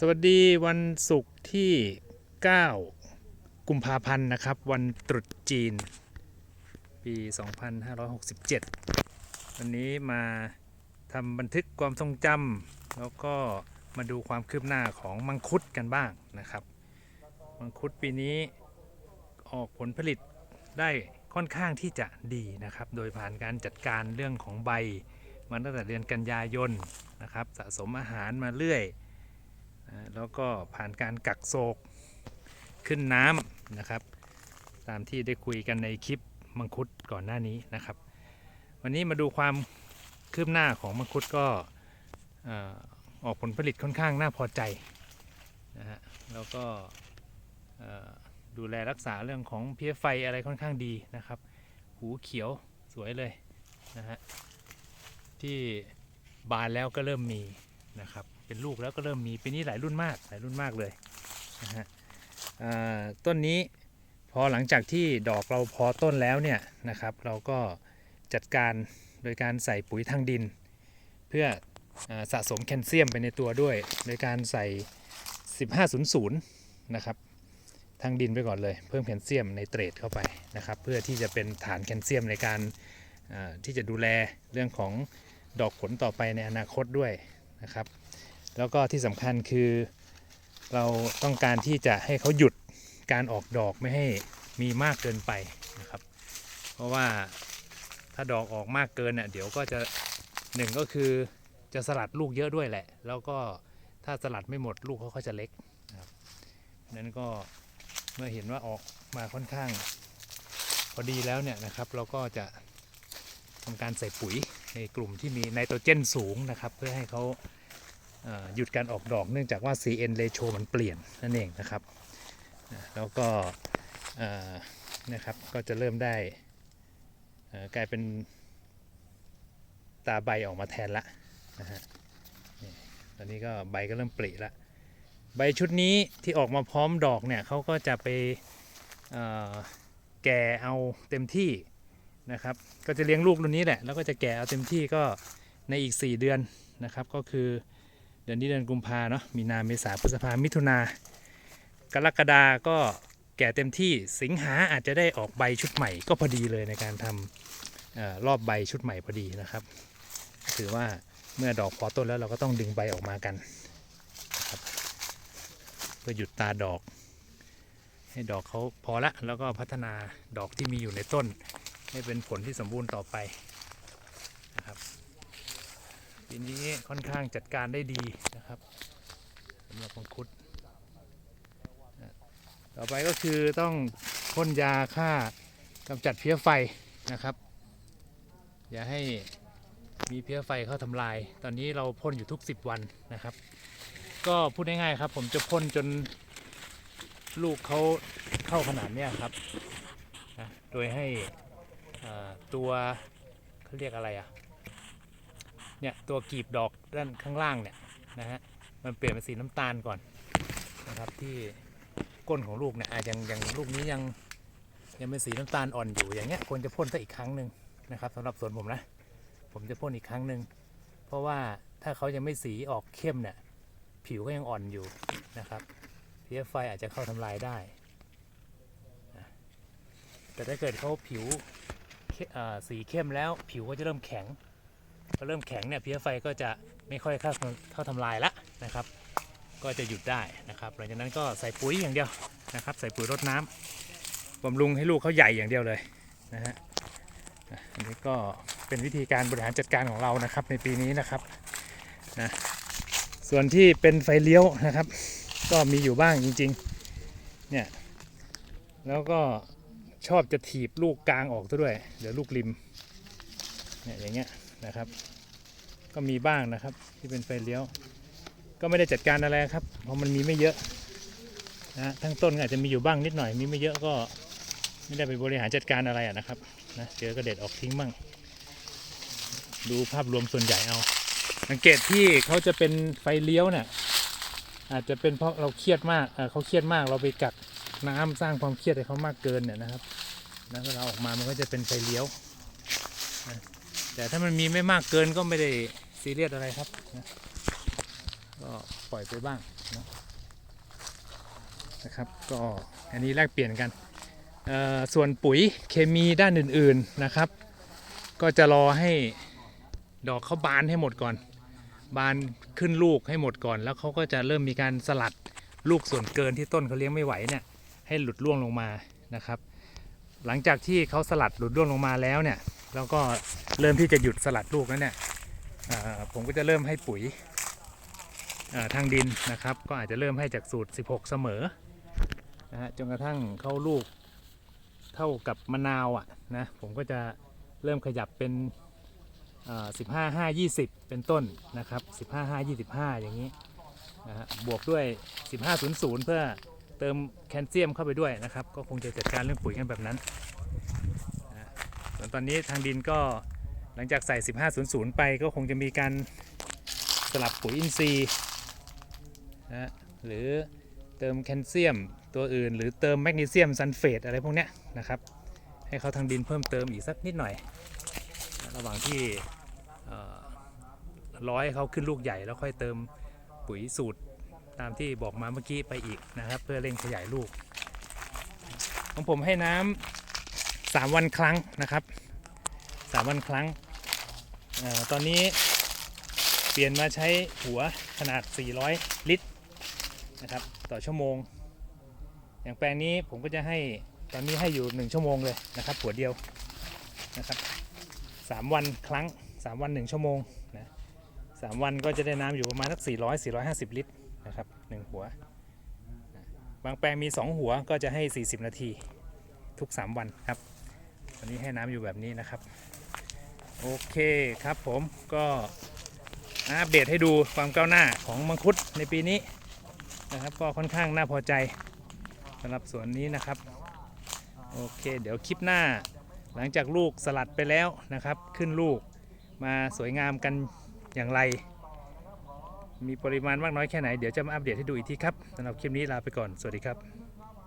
สวัสดีวันศุกร์ที่ 9 กุมภาพันธ์นะครับ วันตรุษจีน ปี 2567 วันนี้มาทำบันทึกความทรงจำแล้วก็มาดูความคืบหน้าของมังคุดกันบ้างนะครับ มังคุดปีนี้ออกผลผลิตได้ค่อนข้างที่จะดีนะครับ โดยผ่านการจัดการเรื่องของใบมาตั้งแต่เดือนกันยายนนะครับ สะสมอาหารมาเรื่อย แล้วก็ผ่านการกักโศกขึ้นน้ำนะครับ ตามที่ได้คุยกันในคลิปมังคุดก่อนหน้านี้นะครับ วันนี้มาดูความคืบหน้าของมังคุดก็อออกผลผลิตค่อนข้างน่าพอใจนะฮะแล้วก็ดูแลรักษาเรื่องของเพี้ยไฟอะไรค่อนข้างดีนะครับ หูเขียวสวยเลยนะฮะที่บานแล้วก็เริ่มมีนะครับ เป็นลูกแล้วก็เริ่มมีปีนี้หลายรุ่นมากหลายรุ่นมากเลยนะฮะต้นนี้พอหลังจากที่ดอกเราพอต้นแล้วเนี่ยนะครับ เราก็จัดการโดยการใส่ปุ๋ยทางดิน เพื่ออสะสมแคลเซียมไปในตัวด้วย โดยการใส่ 1500 นะครับทางดินไปก่อนเลย เพิ่มแคลเซียมในเตรดเข้าไปนะครับ เพื่อที่จะเป็นฐานแคลเซียมในการที่จะดูแลเรื่องของดอกผลต่อไปในอนาคตด้วยนะครับ แล้วก็ที่สำคัญคือเราต้องการที่จะให้เขาหยุดการออกดอกไม่ให้มีมากเกินไปนะครับ เพราะว่าถ้าดอกออกมากเกินเน่ยเดี๋ยวก็จะหนึ่งก็คือจะสลัดลูกเยอะด้วยแหละ แล้วก็ถ้าสลัดไม่หมดลูกเขาก็จะเล็กนะครับนั้นก็เมื่อเห็นว่าออกมาค่อนข้าง พอดีแล้วเนี่ยนะครับ เราก็จะทำการใส่ปุ๋ยในกลุ่มที่มีไนโตรเจนสูงนะครับ เพื่อให้เขา หยุดการออกดอกเนื่องจากว่า CN ratio มันเปลี่ยนนั่นเองนะครับแล้วก็นะครับก็จะเริ่มได้กลายเป็นตาใบออกมาแทนละนะฮะตอนนี้ก็ใบก็เริ่มปริละใบชุดนี้ที่ออกมาพร้อมดอกเนี่ยเขาก็จะไปแก่เอาเต็มที่นะครับ ก็จะเลี้ยงลูกรุ่นนี้แหละแล้วก็จะแก่เอาเต็มที่ก็ในอีก 4 เดือนนะครับ ก็คือ ดือนนี้เดือนกุมภาเนาะมีนาเมษาพฤษภามิถุนากรกฎาก็แก่เต็มที่สิงหาอาจจะได้ออกใบชุดใหม่ก็พอดีเลยในการทำออรอบใบชุดใหม่พอดีนะครับ ถือว่าเมื่อดอกพอต้นแล้วเราก็ต้องดึงใบออกมากันนะครับเพื่อหยุดตาดอก ให้ดอกเขาพอละแล้วก็พัฒนาดอกที่มีอยู่ในต้น ให้เป็นผลที่สมบูรณ์ต่อไป ปีนี้ค่อนข้างจัดการได้ดีนะครับสำหรับมังคุด ต่อไปก็คือต้องพ่นยาฆ่ากำจัดเพี้ยไฟนะครับ อย่าให้มีเพี้ยไฟเข้าทำลาย ตอนนี้เราพ่นอยู่ทุก 10 วันนะครับ ก็พูดง่ายๆครับ ผมจะพ่นจนลูกเขาเข้าขนาดนี้ครับนะโดยให้ตัวเขาเรียกอะไรอะ เนี่ยตัวกีบดอกด้านข้างล่างเนี่ยนะฮะมันเปลี่ยนเป็นสีน้ำตาลก่อนนะครับที่ก้นของลูกเนี่ยอาจยังยังลูกนี้ยังยังเป็นสีน้ำตาลอ่อนอยู่อย่างเงี้ยควรจะพ่นสักอีกครั้งหนึ่งนะครับสำหรับสวนผมนะผมจะพ่นอีกครั้งหนึ่งเพราะว่าถ้าเขายังไม่สีออกเข้มเนี่ยผิวก็ยังอ่อนอยู่นะครับเพี้ยไฟอาจจะเข้าทำลายได้ แต่ถ้าเกิดเขาผิวสีเข้มแล้วผิวก็จะเริ่มแข็ง พอเริ่มแข็งเนี่ยเพี้ยไฟก็จะไม่ค่อยเข้าเข้าทำลายละนะครับ ก็จะหยุดได้นะครับ หลังจากนั้นก็ใส่ปุ๋ยอย่างเดียวนะครับ ใส่ปุ๋ยรดน้ำบำรุงให้ลูกเขาใหญ่อย่างเดียวเลยนะฮะอะอันนี้ก็เป็นวิธีการบริหารจัดการของเรานะครับในปีนี้นะครับนะส่วนที่เป็นไฟเลี้ยวนะครับ ก็มีอยู่บ้างจริงๆเนี่ยแล้วก็ชอบจะถีบลูกกลางออกซะด้วยเดี๋ยวลูกริมเนี่ยอย่างเงี้ย นะครับ ก็มีบ้างนะครับที่เป็นไฟเลี้ยว ก็ไม่ได้จัดการอะไรครับ เพราะมันมีไม่เยอะนะทั้งต้นอาจจะมีอยู่บ้างนิดหน่อยมีไม่เยอะก็ไม่ได้ไปบริหารจัดการอะไรนะครับนะเจอก็เด็ดออกทิ้งบ้างดูภาพรวมส่วนใหญ่เอาสังเกตที่เขาจะเป็นไฟเลี้ยวเนี่ยอาจจะเป็นเพราะเราเครียดมากเอ่อเขาเครียดมากเราไปกักน้ำสร้างความเครียดให้เขามากเกินเนี่ยนะครับ แล้วเวลาออกมามันก็จะเป็นไฟเลี้ยว แต่ถ้ามันมีไม่มากเกินก็ไม่ได้ซีเรียสอะไรครับนะก็ปล่อยไปบ้างนะนะครับ ก็อันนี้แลกเปลี่ยนกัน ส่วนปุ๋ยเคมีด้านอื่นๆนะครับ ก็จะรอให้ดอกเขาบานให้หมดก่อน บานขึ้นลูกให้หมดก่อน แล้วเขาก็จะเริ่มมีการสลัดลูกส่วนเกินที่ต้นเขาเลี้ยงไม่ไหวเนี่ยให้หลุดร่วงลงมานะครับ หลังจากที่เขาสลัดหลุดร่วงลงมาแล้วเนี่ย แล้วก็เริ่มที่จะหยุดสลัดลูกแล้วเนี่ยผมก็จะเริ่มให้ปุ๋ยทางดินนะครับ ก็อาจจะเริ่มให้จากสูตร 16 เสมอนะฮะจนกระทั่งเข้าลูกเท่ากับมะนาวอะนะผมก็จะเริ่มขยับเป็น15 5 20 เป็นต้นนะครับ 15 5 25 อย่างนี้นะฮะบวกด้วย 15 0 0 เพื่อเติมแคลเซียมเข้าไปด้วยนะครับ ก็คงจะจัดการเรื่องปุ๋ยกันแบบนั้น ตอนนี้ทางดินก็หลังจากใส่ 1500 ไปก็คงจะมีการสลับปุ๋ยอินทรีย์นะฮะหรือเติมแคลเซียมตัวอื่น หรือเติมแมกนีเซียมซัลเฟตอะไรพวกเนี้ยนะครับให้เขาทางดินเพิ่มเติมอีกสักนิดหน่อย ระหว่างที่ร้อยให้เขาขึ้นลูกใหญ่แล้วค่อยเติมปุ๋ยสูตรตามที่บอกมาเมื่อกี้ไปอีกนะครับ เพื่อเร่งขยายลูก ของผมให้น้ำ สามวันครั้งนะครับสามวันครั้งอตอนนี้เปลี่ยนมาใช้หัวขนาด 400 ลิตรนะครับต่อชั่วโมง อย่างแปลงนี้ผมก็จะให้ตอนนี้ให้อยู่ 1 ชั่วโมงเลยนะครับ หัวเดียวนะครับสามวันครั้ง 3 วัน 1 ชั่วโมงนะสามวันก็จะได้น้ำอยู่ประมาณสัก 400 450 ลิตรนะครับหนึ่งหัว บางแปลงมี 2 หัวก็จะให้ 40 นาทีทุก 3 วันครับ วันนี้ให้น้ำอยู่แบบนี้นะครับ โอเคครับผมก็อัปเดตให้ดูความก้าวหน้าของมังคุดในปีนี้นะครับ ก็ค่อนข้างน่าพอใจสำหรับสวนนี้นะครับ โอเค เดี๋ยวคลิปหน้า หลังจากลูกสลัดไปแล้วนะครับ ขึ้นลูกมาสวยงามกันอย่างไร มีปริมาณมากน้อยแค่ไหน เดี๋ยวจะมาอัปเดตให้ดูอีกทีครับสำหรับคลิปนี้ลาไปก่อน สวัสดีครับ